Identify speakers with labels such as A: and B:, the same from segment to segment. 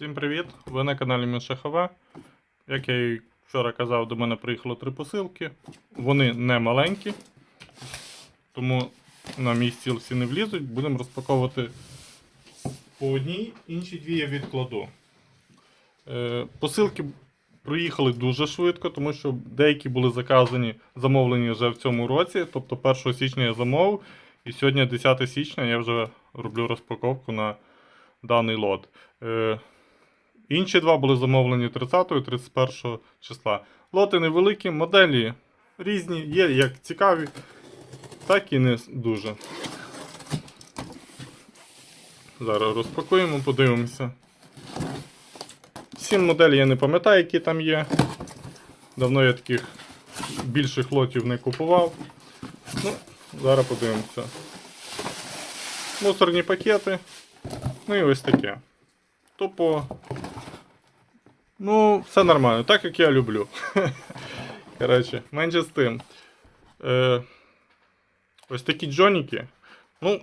A: Всім привіт! Ви на каналі Мішахова. Як я і вчора казав, до мене приїхало три посилки. Вони не маленькі, тому на мій стіл всі не влізуть. Будемо розпаковувати по одній, інші дві я відкладу. Е, посилки проїхали дуже швидко, тому що деякі були заказані, замовлені вже в цьому році. Тобто 1 січня я замовив, і сьогодні 10 січня я вже роблю розпаковку на даний лот. Інші два були замовлені 30 і 31 числа. Лоти невеликі, моделі різні, є як цікаві, так і не дуже. Зараз розпакуємо, подивимося. Сім моделей я не пам'ятаю, які там є. Давно я таких більших лотів не купував. Ну, зараз подивимося. Мусорні пакети. Ну і ось таке. Тупо. Ну, все нормально, так як я люблю. Коротше, менше з тим. Е, ось такі джоніки. Ну.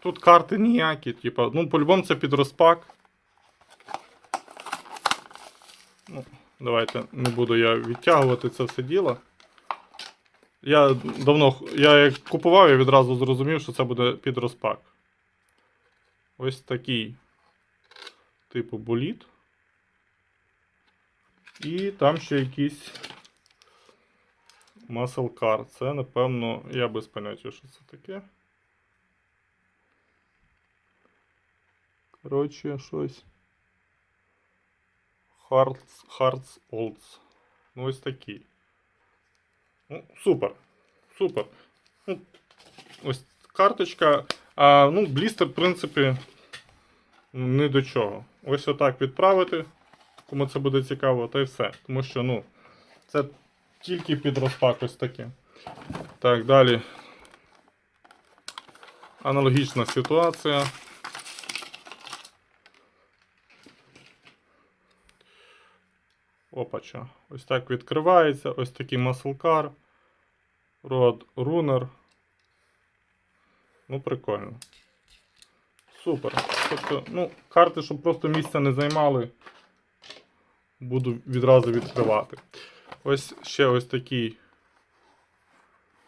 A: Тут карти ніякі, типа, ну, по-любому це під розпак. Ну, давайте не буду я відтягувати це все діло. Я давно, я як купував, я відразу зрозумів, що це буде під розпак. Ось такий типу боліт. І там ще якийсь muscle car. Це, напевно, я без поняття, що це таке. Коротше, щось. Hearts, Hearts Olds. Ну, ось такий. Ну, супер. Супер. Ну, ось карточка. А, ну, блістер, в принципі, Ні до чого. Ось отак відправити, кому це буде цікаво, та й все. Тому що, ну, це тільки під розпак ось таке. Так, далі. Аналогічна ситуація. Опача. Ось так відкривається. Ось такий маслкар. Род Runner. Ну, прикольно. Супер. Тобто, ну, карти, щоб просто місця не займали, буду відразу відкривати. Ось ще ось такий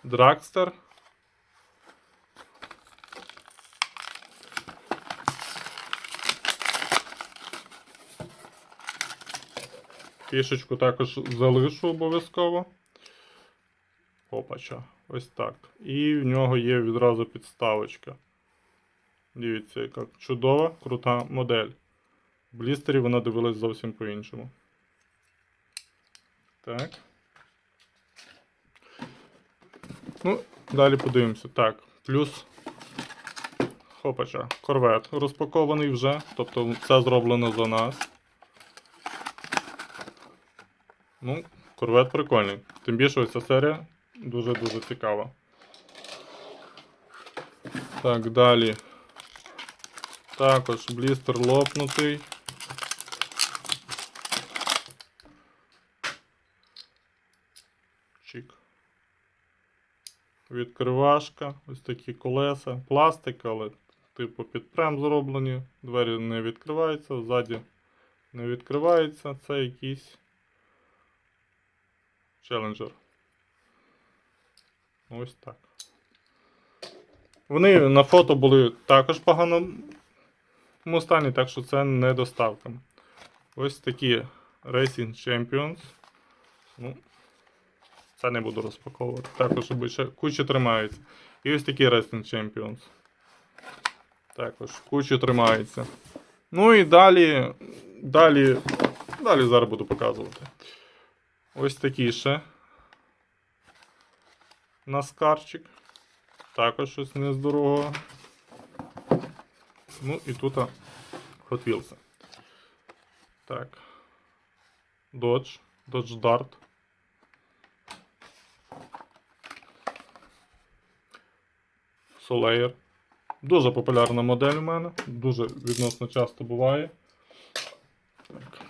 A: Дракстер. Фішечку також залишу обов'язково. Опача. Ось так. І в нього є відразу підставочка. Дивіться, яка чудова, крута модель. В блістері вона дивилась зовсім по-іншому. Так. Ну, далі подивимося. Так, плюс. Хопача. Корвет розпакований вже. Тобто це зроблено за нас. Ну, корвет прикольний. Тим більше ця серія дуже-дуже цікава. Так, далі. Також блістер лопнутий. Чик. Відкривашка, ось такі колеса, пластик, але типу під прем зроблені. Двері не відкриваються, ззаді не відкривається. Це якийсь челенджер. Ось так. Вони на фото були також в поганому стані, так що це не доставка. Ось такі Racing Champions. Ну, це не буду розпаковувати. Також кучі тримаються. І ось такі Racing Champions. Також кучі тримаються. Ну і далі. Далі. Далі зараз буду показувати. Ось такий ще. Наскарчик. Також щось нездорового. Ну і тут Hot Wheels. Так. Dodge. Dodge Dart. Soleil. Дуже популярна модель у мене. Дуже відносно часто буває. Так.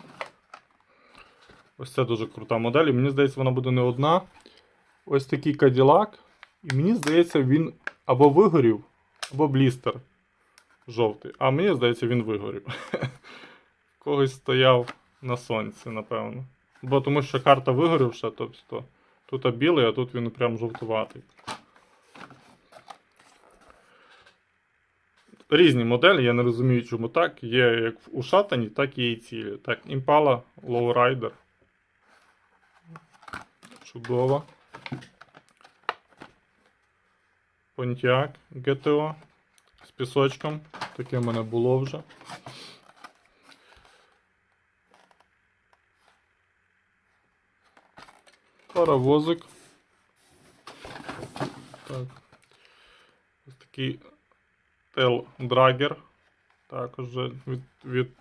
A: Ось це дуже крута модель. І мені здається, вона буде не одна. Ось такий Cadillac. І мені здається, він або вигорів, або блістер. Жовтий. А мені здається, він вигорів. Когось стояв на сонці, напевно. Бо тому що карта вигорівша, тобто тут білий, а тут він прям жовтуватий. Різні моделі, я не розумію, чому так. Є як у шатані, так і цілі. Так, Impala Lowrider. Чудово. Pontiac GTO з пісочком. Таке в мене було вже. Паровозик. Так. Ось такий Dragger. Також від, від,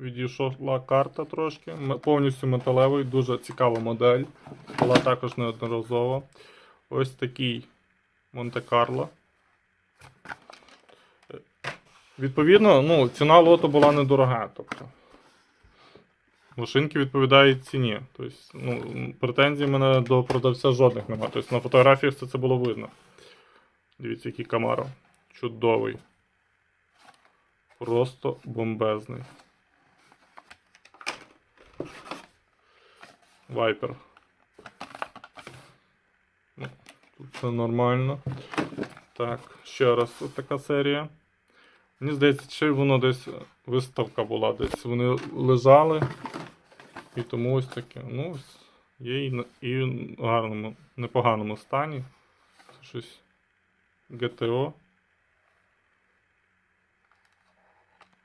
A: відійшла карта трошки. Повністю металевий, дуже цікава модель. Була також неодноразова. Ось такий Монте-Карло. Відповідно, ну, ціна лоту була недорога. Тобто. Машинки відповідають ціні. Тобто, ну, претензій мене до продавця жодних немає. Тобто на фотографіях це, це було видно. Дивіться, який Камаро. Чудовий. Просто бомбезний. Вайпер. Ну, Тут все нормально. Так, ще раз така серія. Мені здається, чи воно десь виставка була, десь вони лежали. І тому ось таке. Ну, ось є і, і в гарному, непоганому стані. Це щось ГТО.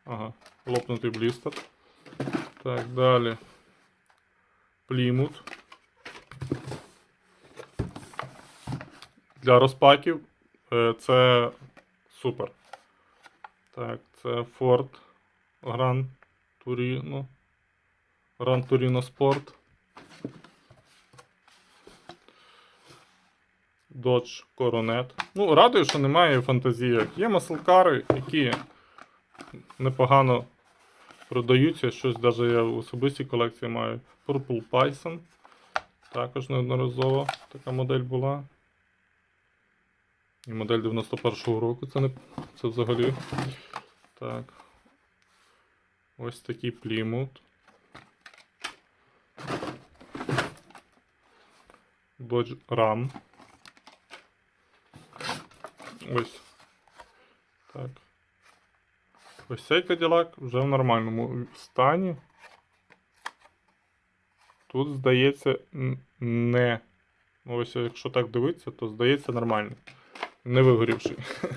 A: Ага, лопнутий блістер. Так, далі. Плімут. Для розпаків е, це супер. Так, це Ford Gran Turino. Gran Turino Sport. Dodge Coronet. Ну, радую, що немає фантазійок. Є маслкари, які непогано продаються. Щось навіть я в особистій колекції маю. Purple Python. Також неодноразово така модель була. І модель 91-го року це не це взагалі. Так. Ось такий Plymouth. Dodge Ram. Ось. Так. Ось цей Cadillac вже в нормальному стані. Тут, здається, не. Ось якщо так дивитися, то здається нормально. Не вигорівший.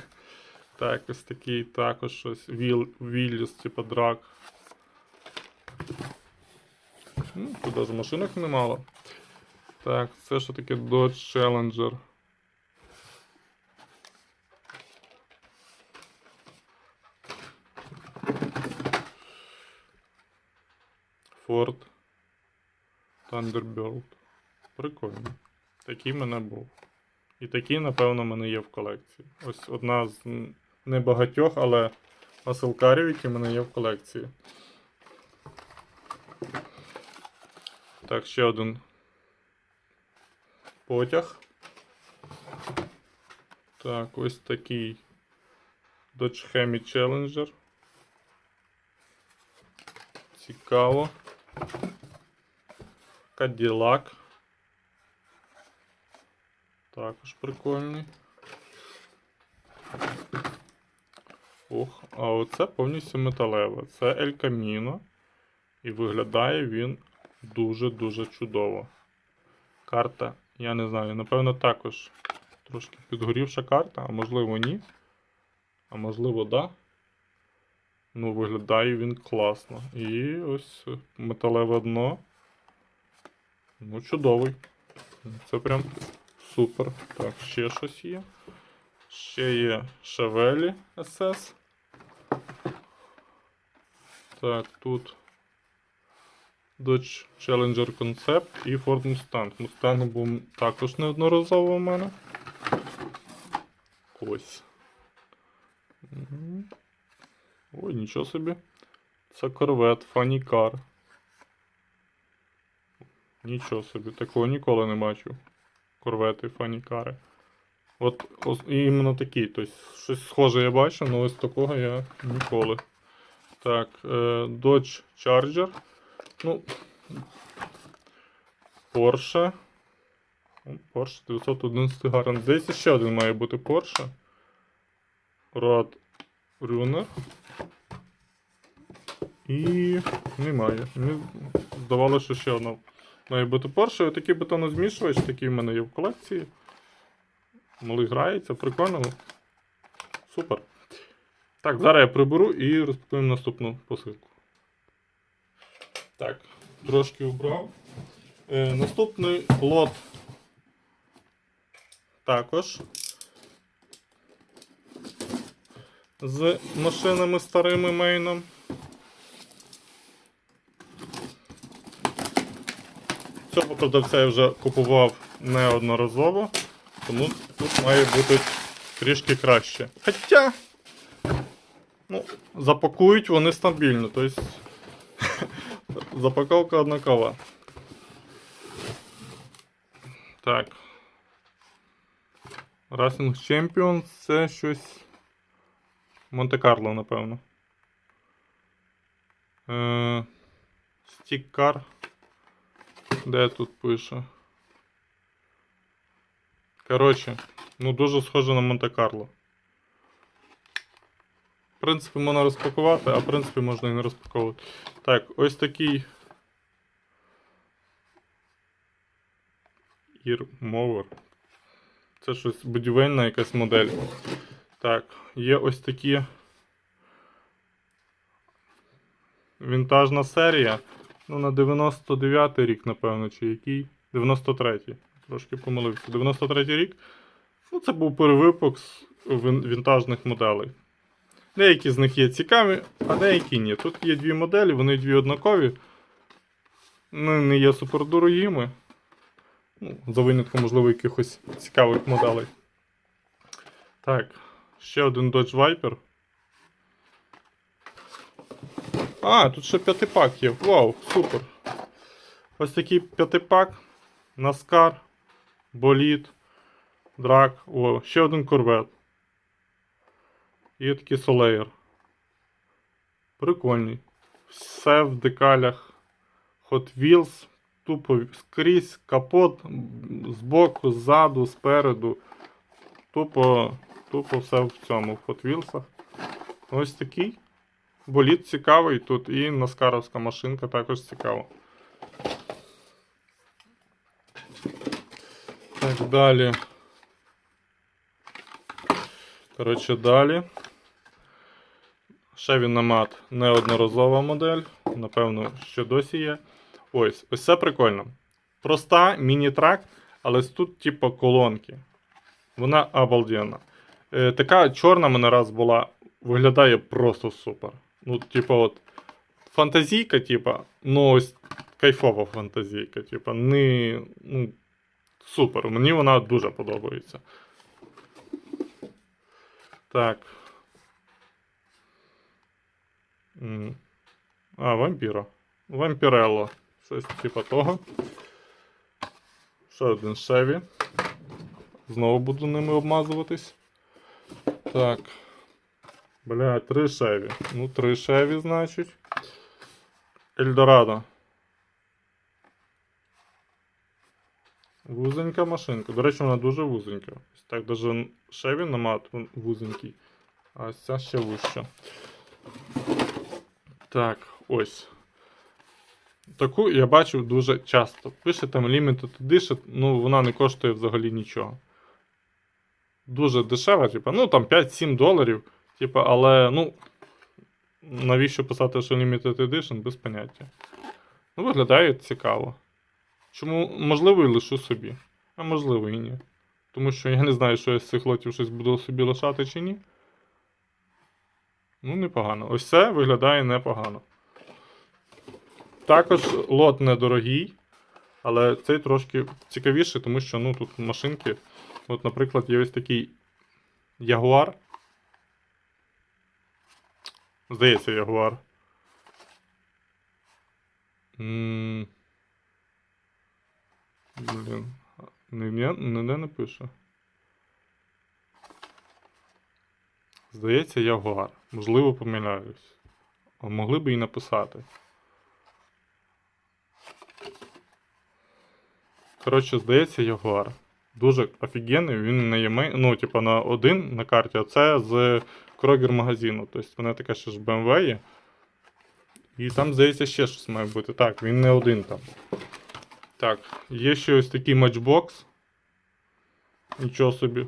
A: Так, ось такий також щось. Віл, Вілліс, типа драк. Ну, тут навіть машинок немало. Так, це що таке Dodge Challenger. Ford Thunderbird. Прикольно. Такий мене був. І такий, напевно, в мене є в колекції. Ось одна з небагатьох, але маселкарів, які в мене є в колекції. Так, ще один потяг. Так, ось такий Dodge Hemi Challenger. Цікаво. Cadillac. Також прикольний. Ох, а оце повністю металеве. Це El Camino. І виглядає він дуже-дуже чудово. Карта, я не знаю, напевно, також трошки підгорівша карта, а можливо ні. А можливо, да. Ну, виглядає він класно. І ось металеве дно. Ну, чудовий. Це прям супер. Так, ще щось є. Ще є Chevelle SS. Так, тут Dodge Challenger Concept і Ford Mustang. Mustang був також неодноразово в мене. Ось. Ой, нічого собі. Це Funny Car. Нічого собі, такого ніколи не бачив. Корвети, фанікари. От іменно такий. Тобто щось схоже я бачу, але ось такого я ніколи. Так, е, Dodge Charger. Ну, Porsche. Porsche 911 Гарен. Здається, ще один має бути Porsche. Rod Runner. І немає. Мені здавалося, що ще одна має бути Porsche. Такий бетонозмішувач, такий в мене є в колекції. Малий грається, прикольно. Супер. Так, зараз я приберу і розпакуємо наступну посилку. Так, трошки убрав. Е, наступний лот також. З машинами старими мейном. Цього продавця я вже купував неодноразово, тому тут має бути трішки краще. Хоча, ну, запакують вони стабільно, тобто запаковка однакова. Так. Racing Champions це щось. Монте-Карло, напевно. Е, Стіккар. Де тут пише? Коротше, ну дуже схоже на Монте-Карло. В принципі, можна розпакувати, а в принципі можна і не розпаковувати. Так, ось такий. Ірмовер. Це щось будівельна якась модель. Так, є ось такі. Вінтажна серія. Ну, на 99 й рік, напевно, чи який. 93-й. Трошки помилився. 93-й рік. Ну, це був перевипуск він- вінтажних моделей. Деякі з них є цікаві, а деякі ні. Тут є дві моделі, вони дві однакові. Вони не є супердорогими. Ну, за винятком, можливо, якихось цікавих моделей. Так, ще один Dodge Viper. А, тут ще п'ятипак є. Вау, супер. Ось такий п'ятипак. Наскар, Боліт, Драк. О, ще один корвет. І такий Солеєр. Прикольний. Все в декалях. Hot Wheels. Тупо скрізь, капот збоку, ззаду, спереду. Тупо, тупо все в цьому, в Hot Wheels. Ось такий. Боліт цікавий тут і наскаровська машинка також цікава. Так, далі. Коротше, далі. Nomad неодноразова модель. Напевно, ще досі є. Ось, ось це прикольно. Проста міні-трак, але тут, типу, колонки. Вона обалденна. Е, така чорна мене раз була. Виглядає просто супер. Ну, типу, от. Фантазійка, типа, ну ось кайфова фантазійка, типа, не. Ну, супер. Мені вона дуже подобається. Так. А, вампіра. Вампірелло. Щось типа того. Ще один Шеві. Знову буду ними обмазуватись. Так. Бля, три Шеві. Ну, три Шеві, значить. Ельдорадо. Вузенька машинка. До речі, вона дуже вузенька. Ось так даже Шеві намат вузенький. А ось ця ще вуща. Так, ось. Таку я бачив дуже часто. Пише там Limited Edition, ну вона не коштує взагалі нічого. Дуже дешева, типа, ну там 5-7 доларів. Типа, але, ну. Навіщо писати, що Limited Edition, без поняття. Ну, виглядає цікаво. Чому, можливо, і лишу собі. А можливо і ні. Тому що я не знаю, що я з цих лотів щось буду собі лишати чи ні. Ну, непогано. Ось це виглядає непогано. Також лот недорогий, але цей трошки цікавіший, тому що ну, тут машинки. От, наприклад, є ось такий Ягуар. Здається, Ягуар. Блін. Ніде, ніде не пише. Здається, Ягуар. Можливо, помиляюсь. А могли би і написати. Коротше, здається, Ягуар. Дуже офігенний, він не є мей... ну, типу, на один на карті, а це з Крогер магазину. Тобто мене така ще ж BMW є. І там, здається, ще щось має бути. Так, він не один там. Так, є ще ось такий матчбокс. Нічого собі.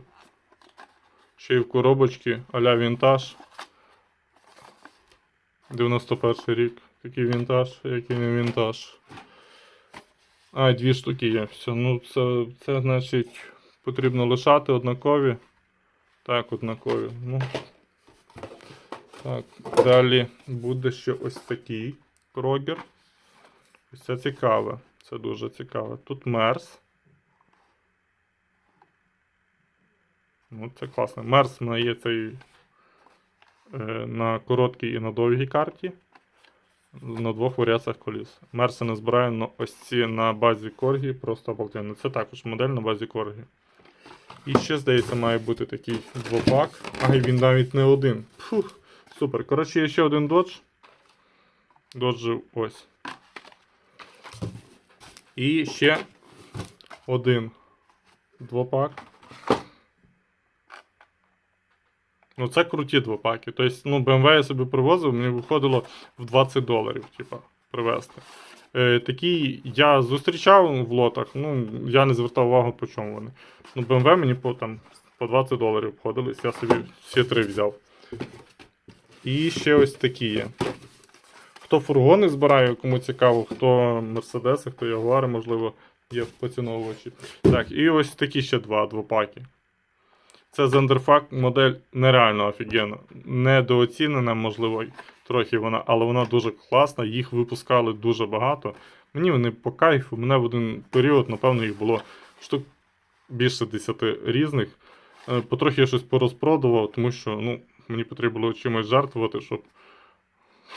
A: Ще й в коробочці а-ля вінтаж. 91 рік. Такий вінтаж, який не вінтаж. А, дві штуки є. Все. Ну, це, це значить потрібно лишати однакові. Так, однакові. Ну. Так, далі буде ще ось такий крогер. Ось це цікаве. Це дуже цікаве. Тут мерс. Ну, це класно. Мерс мене є цей е, на короткій і на довгій карті. На двох варіаціях коліс. Мерси не збираю, але ось ці на базі Коргі просто обалденно. Це також модель на базі Коргі. І ще, здається, має бути такий двопак. Ай, він навіть не один. Фух, супер. Коротше, є ще один додж. Доджив ось. І ще один двопак. Ну, це круті двопаки. Тобто, ну, BMW я собі привозив, мені виходило в 20 доларів, типа, привезти. Е, такі я зустрічав в лотах, ну, я не звертав увагу, по чому вони. Ну, BMW мені по, там, по 20 доларів обходились, я собі всі три взяв. І ще ось такі є. Хто фургони збирає, кому цікаво, хто Мерседеси, хто Ягуари, можливо, є в поціновувачі. Так, і ось такі ще два двопаки. Це Зендерфак модель нереально офігенна. Недооцінена, можливо, трохи вона, але вона дуже класна. Їх випускали дуже багато. Мені вони по кайфу. Мене в один період, напевно, їх було штук більше 10 різних. Е, Потрохи я щось порозпродував, тому що ну, мені потрібно було чимось жартувати, щоб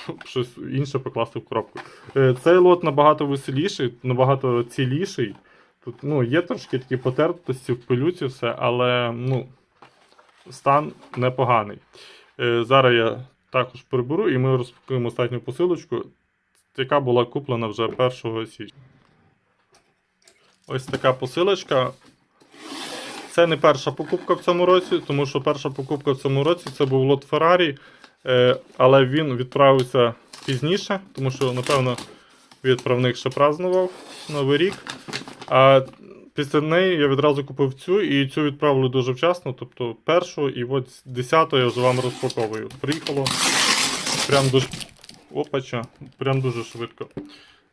A: щоб щось інше покласти в коробку. Е, Цей лот набагато веселіший, набагато ціліший. Тут ну, є трошки такі потертості в пилюці, все, але ну, стан непоганий. Е, Зараз я також приберу і ми розпакуємо останню посилочку, яка була куплена вже 1 січня. Ось така посилочка. Це не перша покупка в цьому році, тому що перша покупка в цьому році це був лот Ferrari, е, але він відправився пізніше, тому що, напевно, відправник ще празднував Новий рік. А після неї я відразу купив цю, і цю відправили дуже вчасно, тобто першу, і от десяту я вже вам розпаковую. Приїхало прям дуже. Опача, прям дуже швидко.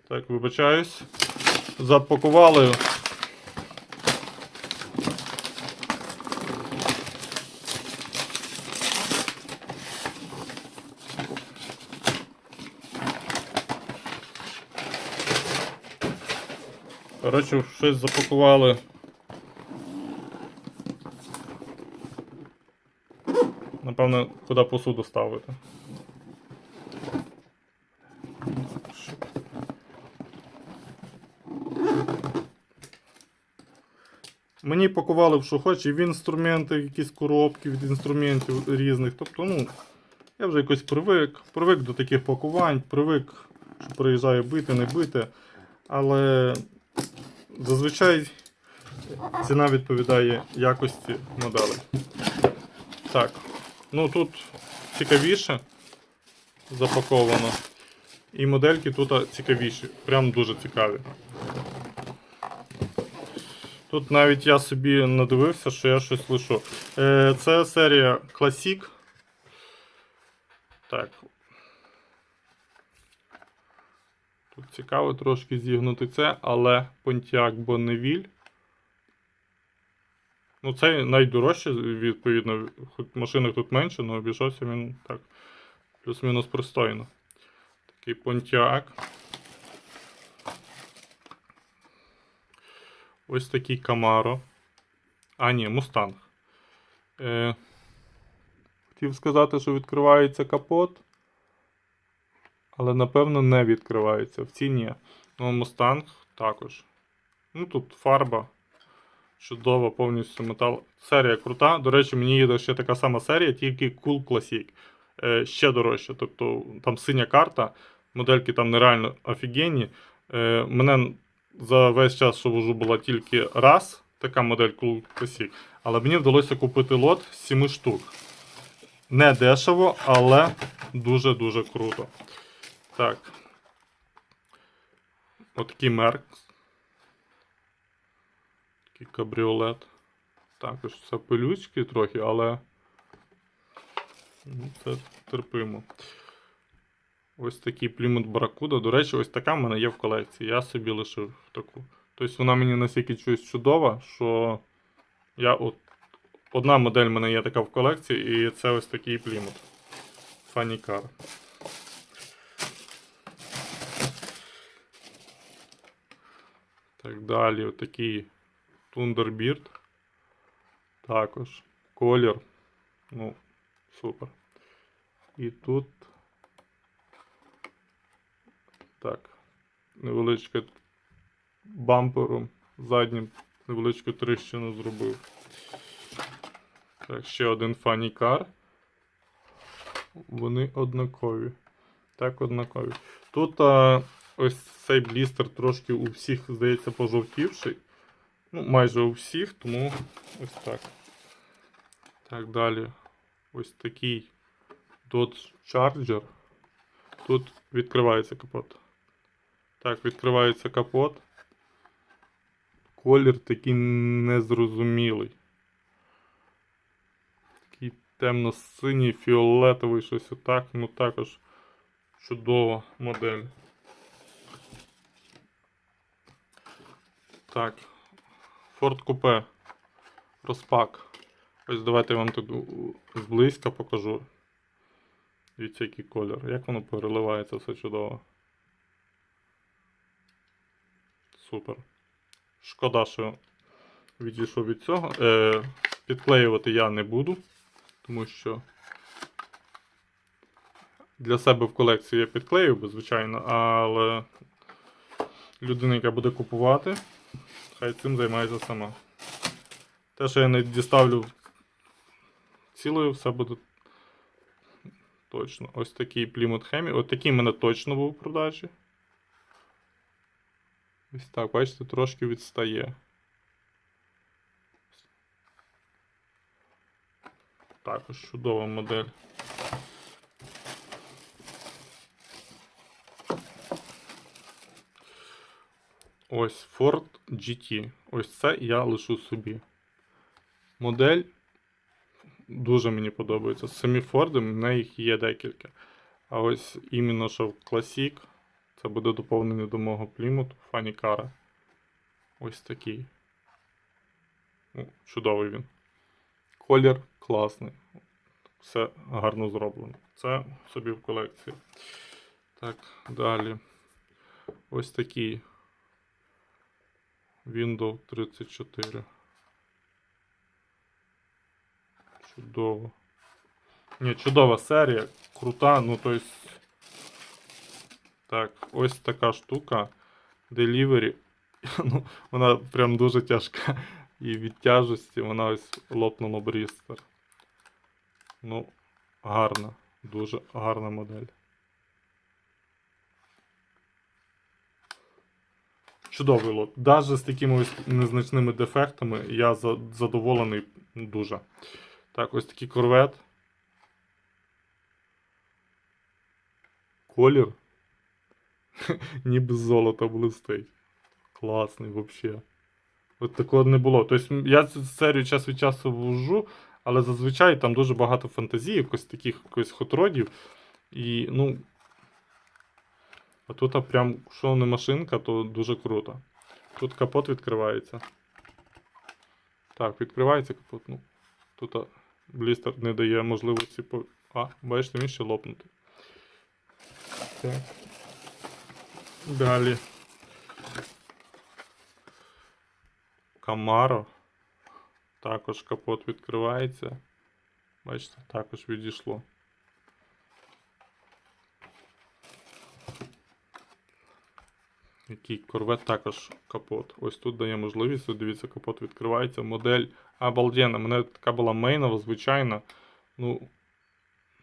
A: Так, вибачаюсь. Запакували. Коротше, щось запакували. Напевно, куди посуду ставити. Мені пакували в що хоч, і в інструменти, якісь коробки від інструментів різних. Тобто, ну, я вже якось привик, привик до таких пакувань, привик, що приїжджає бити, не бити. Але зазвичай ціна відповідає якості моделей. Так, ну тут цікавіше запаковано. І модельки тут цікавіші, прям дуже цікаві. Тут навіть я собі надивився, що я щось лишу. Е, Це серія Classic. Так. Тут цікаво трошки зігнути це, але Pontiac Bonneville. Ну, це найдорожче, відповідно, хоч машинок тут менше, але обійшовся він так. Плюс-мінус пристойно. Такий Pontiac. Ось такий Camaro. А, ні, Mustang. Е, хотів сказати, що відкривається капот. Але напевно не відкривається. В ціні. Ну, Mustang також. Ну тут фарба. Чудово, повністю метал. Серія крута. До речі, мені їде ще така сама серія, тільки Cool Classic. Е, ще дорожче. Тобто там синя карта, модельки там нереально офігенні. Е, мене за весь час, що вожу, була тільки раз така модель Cool Classic, але мені вдалося купити лот з 7 штук. Не дешево, але дуже-дуже круто. Так. Отакий мерк. Такий кабріолет. Також це пилючки трохи, але ну, це терпимо. Ось такий Plymouth Barracuda. До речі, ось така в мене є в колекції. Я собі лишив таку. Тобто вона мені настільки чогось чудова, що я от. Одна модель в мене є така в колекції, і це ось такий Plymouth. Funny Так далі, отакий Thunderbird. Також. Колір. Ну, супер. І тут. Так. Невеличке бампером заднім невеличку тріщину зробив. Так, ще один Car. Вони однакові. Так, однакові. Тут а, ось цей блістер трошки у всіх, здається, пожовтівший. Ну, майже у всіх, тому ось так. Так, далі. Ось такий Dodge Charger. Тут відкривається капот. Так, відкривається капот. Колір такий незрозумілий. Такий темно-синій, фіолетовий, щось отак. Ну також чудова модель. Так. Ford Coupe. Розпак. Ось давайте я вам тут зблизька покажу. Дивіться, який колір. Як воно переливається, все чудово. Супер. Шкода, що відійшов від цього. Е, підклеювати я не буду, тому що для себе в колекцію я підклею, звичайно, але людина, яка буде купувати, хай цим займається сама. Те, що я не діставлю цілою, все буде точно. Ось такий Plymouth Hemi. Ось такий в мене точно був у продажі. Ось так, бачите, трошки відстає. Також чудова модель. Ось Ford GT. Ось це я лишу собі. Модель дуже мені подобається. Самі Форди, в мене їх є декілька. А ось іменно що Classic, це буде доповнення до мого Funny Car. Ось такий. Ну, чудовий він. Колір класний. Все гарно зроблено. Це собі в колекції. Так, далі. Ось такий. Windows 34. Чудово. Ні, чудова серія. Крута, ну то есть. Так, ось така штука. Delivery. Ну, вона прям дуже тяжка. І від тяжесті вона ось лопнула брістер. Ну, гарна. Дуже гарна модель. Чудовий лот. Навіть з такими ось незначними дефектами я задоволений дуже. Так, ось такий корвет. Колір. Ніби з золота блистить. Класний взагалі. От такого не було. Тобто я цю серію час від часу ввожу, але зазвичай там дуже багато фантазії, якось таких якось хотродів. І, ну. А тут прям, що не машинка, то дуже круто. Тут капот відкривається. Так, відкривається капот. Ну, тут блістер не дає можливості по. А, бачите, він ще лопнутий. Так. Далі. Камаро. Також капот відкривається. Бачите, також відійшло. Який корвет також капот. Ось тут дає можливість. От дивіться, капот відкривається. Модель обалденна. Мене така була мейнова, звичайна. Ну,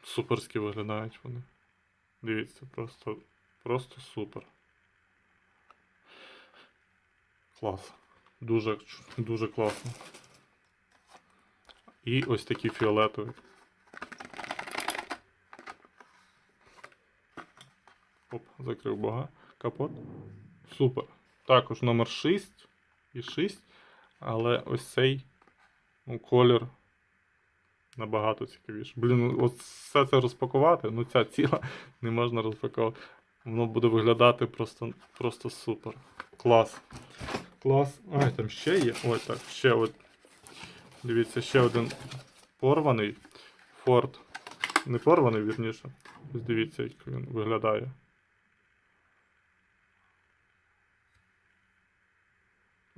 A: суперськи виглядають вони. Дивіться, просто, просто супер. Клас. Дуже, дуже класно. І ось такі фіолетові. Оп, закрив бага. Капот. Супер. Також номер 6 і 6. Але ось цей ну, колір набагато цікавіше. Блін, ну, от все це розпакувати, ну ця ціла не можна розпакувати. Воно буде виглядати просто, просто супер. Клас. Клас. Ай, там ще є. Ой, так, ще от. Дивіться, ще один порваний Ford. Не порваний, вірніше. Ось дивіться, як він виглядає.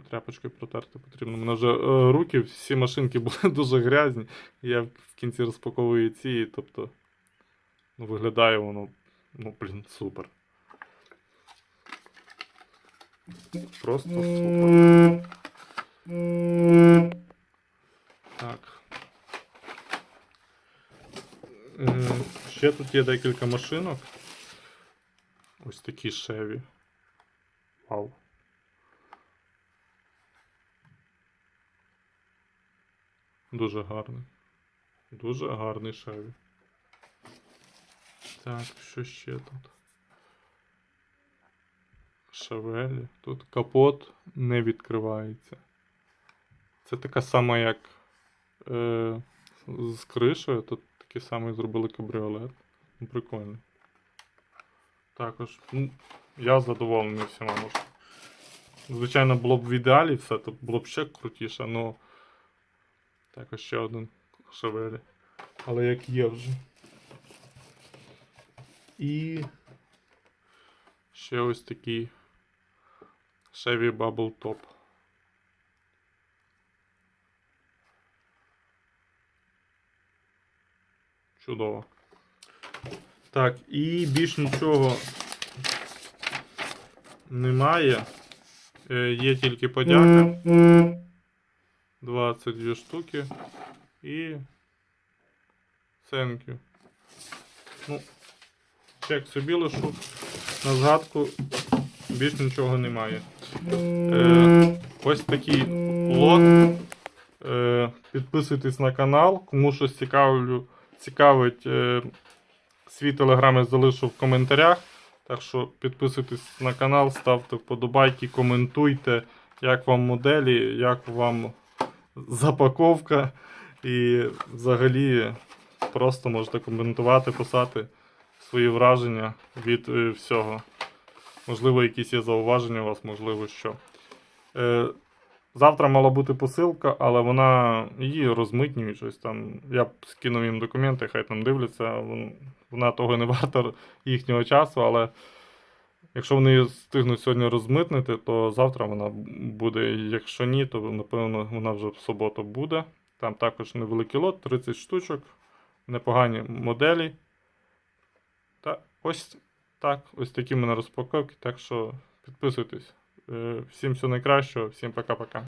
A: Тряпочкою протерти потрібно. У мене вже е, руки, всі машинки були дуже грязні. Я в кінці розпаковую ці, тобто ну, виглядає воно, ну, блін, супер. Просто супер. Так. Е, Ще тут є декілька машинок. Ось такі шеві. Вау. Дуже гарний. Дуже гарний шеві. Так, що ще тут? Шавелі. Тут капот не відкривається. Це така сама, як е, з кришею. Тут такий самий зробили кабріолет. Прикольно. Також, ну, я задоволений всіма. Звичайно, було б в ідеалі все, то було б ще крутіше, але також ще один шевелі. Але як є вже. І ще ось такий Chevy Bubble Top. Чудово. Так, і більш нічого немає. Е, є тільки подяка. 22 штуки. І. You. Ну, чек собі лишу. На згадку більш нічого немає. Е, ось такий лот. Е, підписуйтесь на канал. Кому щось цікавлю, цікавить, е, свій телеграм я залишу в коментарях. Так що підписуйтесь на канал, ставте вподобайки, коментуйте, як вам моделі, як вам запаковка. І взагалі просто можете коментувати, писати свої враження від е, всього. Можливо, якісь є зауваження у вас, можливо, що. Е, завтра мала бути посилка, але вона її розмитнюють щось там. Я скинув їм документи, хай там дивляться. Вона того не варта їхнього часу, але якщо вони встигнуть сьогодні розмитнити, то завтра вона буде. Якщо ні, то напевно вона вже в суботу буде. Там також невеликий лот, 30 штучок, непогані моделі. Та ось так, ось такі мене розпаковки. Так що підписуйтесь. Е, Всім всього найкращого, всім пока-пока.